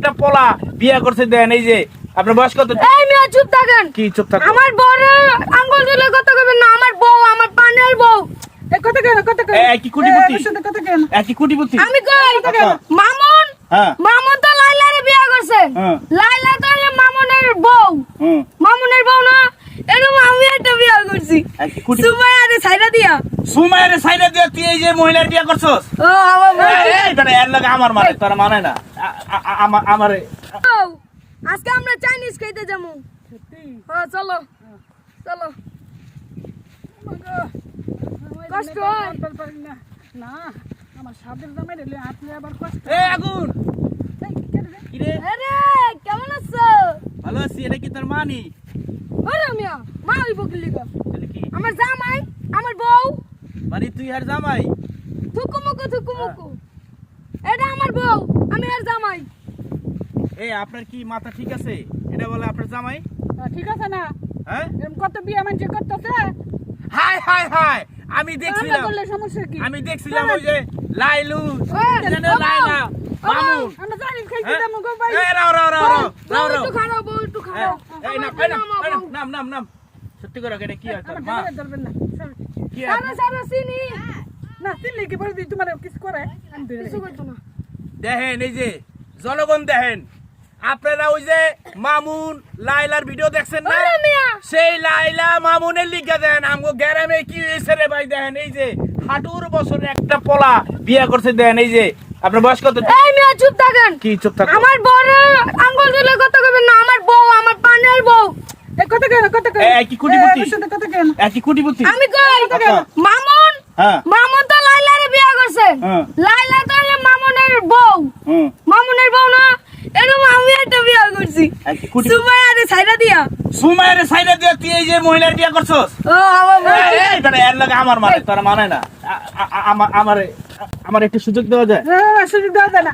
একটা পোলা বিয়ে করছে দেন এই যে আপনার বয়স কত? এই মিয়া চুপ থাকেন। কি চুপ থাকো? আমার বড় আঙ্গুল দিলে কথা কইবেন না আমার বউ আমার পানের বউ। এই কথা কেন কথা কেন? এ, কি কুটিপুটি? এ, ওর সাথে কথা কেন? একই কোটিপতি? আমি কই। মামুন? হ্যাঁ। মামুন তো লাইলারে বিয়ে করছে। হ্যাঁ। লাইলা তো মামুনের বউ। হুম। মামুনের বউ না এরকম আমি একটা বিয়ে করছি। দিয়া। সুমায়ের দিয়ে তুই এই যে মহিলার বিয়ে করছস? ও আমার এর লাগে মানে তোর মানে না। আমার। আমারে আজকে আমরা চাইনিজ খাইতে যাব হ্যাঁ চলো। চলো। কষ্ট হয়। না না আমার সাদের জামাই রে আপনি আবার কষ্ট এ আগুন! রে? আরে কেমন আছো? ভালো আছি এটা কি তোর মানি? ওরে মিয়া মা ওই বকলি গো তাহলে কি? আমার জামাই আমার বউ। মানে তুই আর জামাই? থুকুমুকু থুকুমুকু। এটা আমার বউ আমি আর জামাই এ আপনার কি মাথা ঠিক আছে? এটা বলে আপনার জামাই? ঠিক আছে না। হ্যাঁ? কত বিয়ে মানুষ করতেছে? Hi hi hi! আমি দেখছিলাম। কি? আমি দেখছিলাম ওই যে লাইলু লাইলা আমরা জানি খাইতে হ্যাঁ? দেবো গো ভাই। এ, রাও রাও রাও রাও রাও রাও একটু খারাপ বউ একটু হ্যাঁ, খারাপ। এই নাম এই নাম নাম, নাম। সত্যি করে এটা কি হয়? তোর মা। ধরবেন না কি হয় সারা সারা চিনি। না কি বলে দিই? তোমার কিছু করে? কিছু করতো না। দেখেন এই যে জনগণ দেখেন। আপনারা ওই যে মামুন লাইলার ভিডিও দেখছেন না? সেই লাইলা মামুনের লিখা দেন আমগো গ্যারামে কি হয়েছে রে ভাই দেখেন এই যে হাঁটুর বছরে একটা পোলা বিয়ে করছে দেন এই যে আপনার বয়স কত? এই মিয়া চুপ থাকেন। কি চুপ থাকো? আমার বড় আঙ্গুল দিলে কথা কইবেন না আমার বউ আমার পানের বউ। এই কথা কেন কথা কেন? এ, কি সাথে কথা কেন? একই কোটিপতি আমি কই। মামুন? হ্যাঁ। মামুন তো লাইলারে বিয়ে করছে। হ্যাঁ। লাইলা তো মামুনের বউ। হুম। মামুনের বউ না এরকম আমি একটা বিয়ে করছি দিয়া। দিয়ে তুই এই যে মহিলার বিয়ে করছস? ও আমার এই, এর লাগে আমার মানে তোর মানে না। আমার আমারে আমার একটু সুযোগ দেওয়া যায়? হ্যাঁ, সুযোগ দেওয়া যায় না।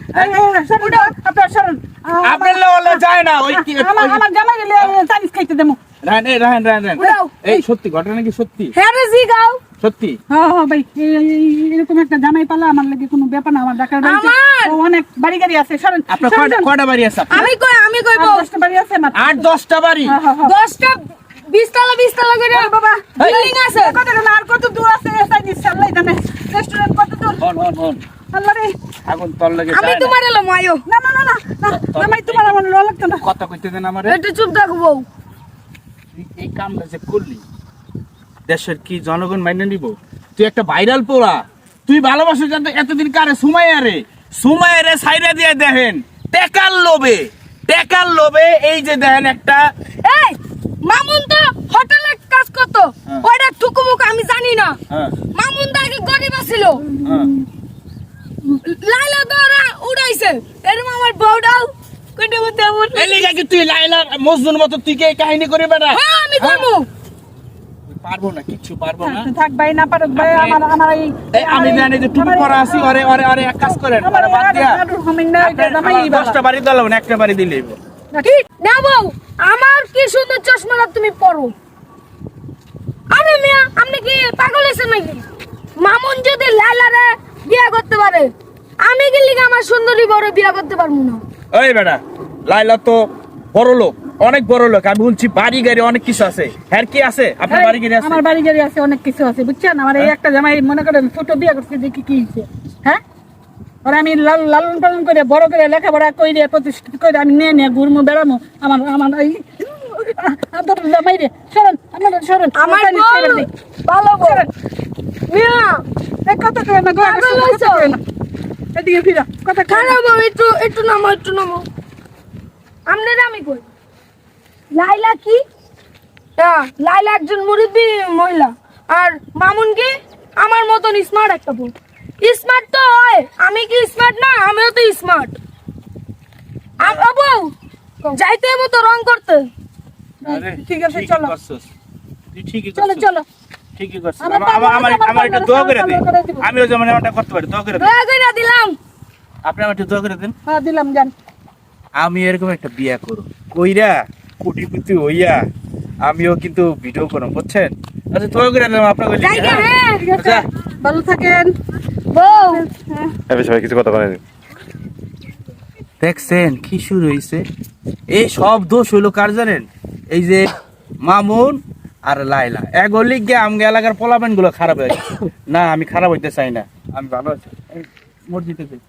সরুন, আপনার লেওয়ালে যায় না ওই আমার আমার জামাই খাইতে দেবো রান রান উড়াও। এই সত্যি ঘটনা কি সত্যি? হ্যাঁ রে জিগাও সত্যি? হ্যাঁ হ্যাঁ ভাই এরকম একটা জামাই পালা আমার লাগে কোনো ব্যাপার না আমার ঢাকার বাড়িতে অনেক বাড়ি গাড়ি আছে সরেন আপনার কয়টা বাড়ি আছে আমি কই আমি কই বাড়ি আছে আমার। আট দশটা বাড়ি? হ্যাঁ, হ্যাঁ, করে বাবা। বিল্ডিং আছে। কত আর কত দূর আছে? চাইনিজ আল্লাহ জানে। রেস্টুরেন্ট কত দূর? হন হন হন। আল্লাহ আগুন তল লাগে আমি তোমার এলো মায়ো না না না না না তোমার আমার লো লাগতো না। কথা কইতে দেন আমারে। একটু চুপ থাকো বউ। তুই এই কামটা যে করলি দেশের কি জনগণ মাইনে নিব? তুই একটা ভাইরাল পোড়া তুই ভালোবাসো জানতে এতদিন কারে সুমাইয়ারে সুমাইয়ারে সাইডে দিয়ে দেখেন টেকার লোভে টেকার লোভে এই যে দেখেন একটা এই মামুন তো হোটেলে কাজ করতো। হ্যাঁ। ওইটা টুকুমুক আমি জানি না। হ্যাঁ। মামুন তো আগে গরিব ছিল হ্যাঁ। লাইলা দ্বারা উড়াইছে। এরকম আমার বউটাও কোটে মধ্যে এমন কি তুই লাইলা মজনুর মতো তুই কি কাহিনী করে বেটা? হ্যাঁ আমি করব পারব না কিচ্ছু পারব না। থাক ভাই না পারো ভাই আমার আমার এই এই আমি জানি যে টুপি পরা আছি এক কাজ করেন বাদ দিয়া। জামাই আমার বাড়ি দিলাম একটা বাড়ি দিলেই কি? না বউ আমার কি সুন্দর চশমাটা তুমি পরো? আরে মিয়া আপনি কি পাগল হয়েছেন নাকি? মামুন যদি লাইলারে বিয়ে করতে পারে আমি কি লিগে আমার সুন্দরী বড় বিয়ে করতে পারব না? ওই বেটা লাইলা তো বড় লোক অনেক বড় লোক আমি বলছি বাড়ি গাড়ি অনেক কিছু আছে। হ্যাঁ কি আছে? আপনার বাড়ি গাড়ি আছে? আমার বাড়ি গাড়ি আছে অনেক কিছু আছে বুঝছেন? আমার এই একটা জামাই মনে করেন ছোট বিয়ে করছে দেখি কি হয়েছে। হ্যাঁ? ওরা আমি লাল- লালন পালন করে বড় করে লেখাপড়া করে প্রতিষ্ঠিত করে আমি নিয়ে নিয়ে ঘুরমু বেড়ামো। আমার আমার এই আপনার জামাই রে সরেন আপনারা সরেন আমার। ভালো মিয়া! কথা কয় না কথা হইছো? না। এদিকে ফিরো কথা খারাপ একটু একটু নামো একটু নামো। আপনার আমি কই? লাইলা কি? লাইলা একজন মুরব্বী মহিলা। আর মামুন কি? আমার মতন স্মার্ট একটা বউ। স্মার্ট তো হয়। আমি কি স্মার্ট না? আমিও তো স্মার্ট বউ। যাইতে হব তো রং করতে। ঠিক আছে, চলো। চলো চলো। ঠিকই করছস। আমার আমার- আমার- আমার- আমার- আমার একটু আমার- দোয়া করে দিন আমিও যেমন এমনটা করতে পারি দোয়া করে দিন দয়া করে দিলাম। আপনি আমার একটু দোয়া করে দিন। হ্যাঁ দিলাম জান আমি এরকম একটা বিয়া করো কইরা কোটিপতি হইয়া আমিও কিন্তু ভিডিও করব বুঝছেন? আচ্ছা দোয়া করে দিলাম আপনাকে হ্যাঁ? ঠিক আছে। যা। ভালো থাকেন। বউ। হ্যাঁ আমি সবাই কিছু কথা বলেনি। দেখছেন কি শুরু হয়েছে এই সব দোষ হইল কার জানেন? এই যে মামুন আর লাইলা এক হলি গিয়ে আমগে এলাকার পোলাবেনগুলো খারাপ হয়ে গেছে। না আমি খারাপ হইতে চাই না। আমি ভালো আছি। মসজিদে যাই।